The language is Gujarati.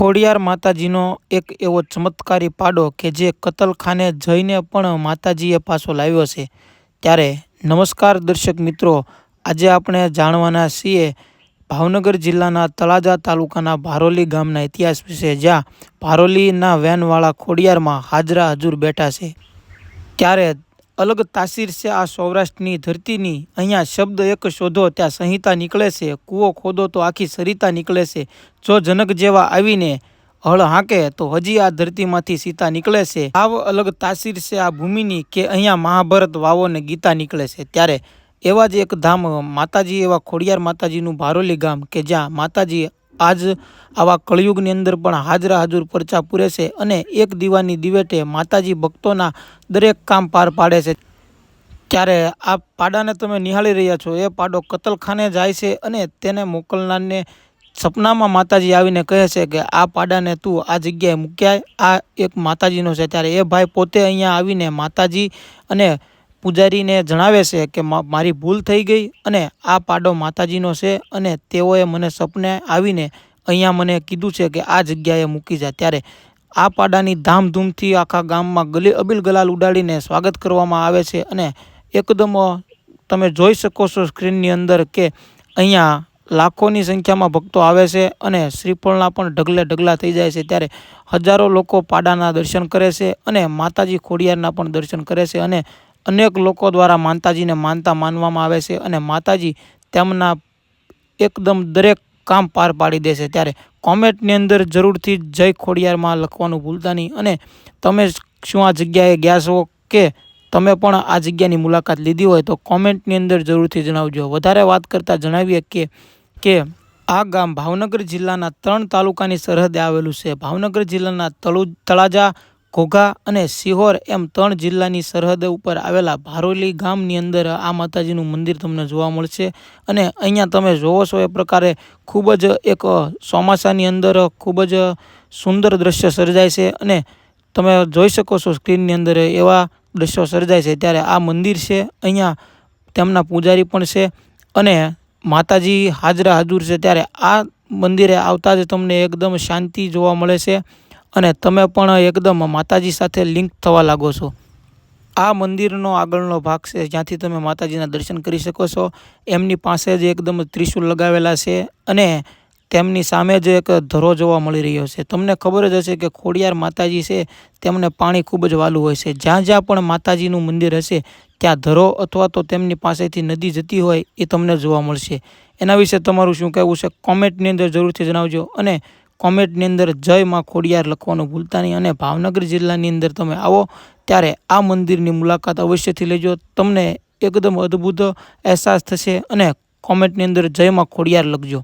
ખોડિયાર માતાજીનો એક એવો ચમત્કારી પાડો કે જે કતલખાને જઈને પણ માતાજીએ પાછો લાવ્યો છે. ત્યારે નમસ્કાર દર્શક મિત્રો, આજે આપણે જાણવાના છીએ ભાવનગર જિલ્લાના તળાજા તાલુકાના ભારોલી ગામના ઇતિહાસ વિશે, જ્યાં ભારોલીના વેનવાળા ખોડિયારમાં હાજરા હજુર બેઠા છે. ત્યારે અલગ તાસીર છે આ સૌરાષ્ટ્રની ધરતીની. અહીંયા શબ્દ એક શોધો, ત્યાં સંહિતા નીકળે છે. કૂવો ખોદો તો આખી સરિતા નીકળે છે. જો જનક જેવા આવીને હળ હાંકે, તો હજી આ ધરતીમાંથી સીતા નીકળે છે. આવ અલગ તાસીર છે આ ભૂમિની કે અહીંયા મહાભારત વાવો ને ગીતા નીકળે છે. ત્યારે એવા જ એક ધામ માતાજી, એવા ખોડિયાર માતાજીનું ભારોલી ગામ કે જ્યાં માતાજી આજ આવા કળિયુગની અંદર પણ હાજરા હાજર પરચા પૂરે છે અને એક દીવાની દિવેટે માતાજી ભક્તોના દરેક કામ પાર પાડે છે. ત્યારે આ પાડાને તમે નિહાળી રહ્યા છો. એ પાડો કતલખાને જાય છે અને તેને મોકલનારને સપનામાં માતાજી આવીને કહે છે કે આ પાડાને તું આ જગ્યાએ મૂક્યા. આ એક માતાજીનો છે. ત્યારે એ ભાઈ પોતે અહીંયા આવીને માતાજી અને પૂજારીને જણાવે છે કે મારી ભૂલ થઈ ગઈ અને આ પાડો માતાજીનો છે અને તેઓએ મને સપને આવીને અહીંયા મને કીધું છે કે આ જગ્યાએ મૂકી જાય ત્યારે આ પાડાની ધામધૂમથી આખા ગામમાં ગલી, અબિલ ગલાલ ઉડાડીને સ્વાગત કરવામાં આવે છે અને એકદમ તમે જોઈ શકો છો સ્ક્રીનની અંદર કે અહીંયા લાખોની સંખ્યામાં ભક્તો આવે છે અને શ્રીફળના પણ ઢગલે ઢગલા થઈ જાય છે. ત્યારે હજારો લોકો પાડાના દર્શન કરે છે અને માતાજી ખોડિયારના પણ દર્શન કરે છે અને અનેક લોકો દ્વારા માતાજીને માનતા માનવામાં આવે છે અને માતાજી તેમના એકદમ દરેક કામ પાર પાડી દેશે ત્યારે કોમેન્ટની અંદર જરૂરથી જય ખોડિયારમાં લખવાનું ભૂલતા નહીં અને તમે શું આ જગ્યાએ ગયા છો કે તમે પણ આ જગ્યાની મુલાકાત લીધી હોય તો કોમેન્ટની અંદર જરૂરથી જણાવજો. વધારે વાત કરતાં જણાવીએ કે કે આ ગામ ભાવનગર જિલ્લાના ત્રણ તાલુકાની સરહદે આવેલું છે. ભાવનગર જિલ્લાના તળુ, તળાજા ઘોઘા અને સિહોર એમ ત્રણ જિલ્લાની સરહદ ઉપર આવેલા ભારોલી ગામની અંદર આ માતાજીનું મંદિર તમને જોવા મળશે. અને અહીંયા તમે જોવો છો એ પ્રકારે ખૂબ જ એક ચોમાસાની અંદર ખૂબ જ સુંદર દ્રશ્ય સર્જાય છે. અને તમે જોઈ શકો છો સ્ક્રીનની અંદર એવા દ્રશ્યો સર્જાય છે. ત્યારે આ મંદિર છે. અહીંયા તેમના પૂજારી પણ છે. અને માતાજી હાજરા હાજર છે. ત્યારે આ મંદિરે આવતા જ તમને એકદમ શાંતિ જોવા મળે છે. અને તમે પણ એકદમ માતાજી સાથે લિંક થવા લાગો છો. આ મંદિરનો આગળનો ભાગ છે, જ્યાંથી તમે માતાજીના દર્શન કરી શકો છો. એમની પાસે જ એકદમ ત્રિશુલ લગાવેલા છે અને તેમની સામે જ એક ધરો જોવા મળી રહ્યો છે. તમને ખબર જ હશે કે ખોડિયાર માતાજી છે, તેમને પાણી ખૂબ જ વાલું હોય છે. જ્યાં જ્યાં પણ માતાજીનું મંદિર હશે, ત્યાં ધરો અથવા તો તેમની પાસેથી નદી જતી હોય, એ તમને જોવા મળશે. એના વિશે તમારું શું કહેવું છે? કોમેન્ટની અંદર જરૂરથી જણાવજો અને કોમેન્ટની અંદર જય માં ખોડિયાર લખવાનું ભૂલતા નહીં અને ભાવનગર જિલ્લાની અંદર તમે આવો ત્યારે આ મંદિરની મુલાકાત અવશ્યથી લેજો. તમને એકદમ અદ્ભુત અહેસાસ થશે અને કોમેન્ટની અંદર જય માં ખોડિયાર લખજો.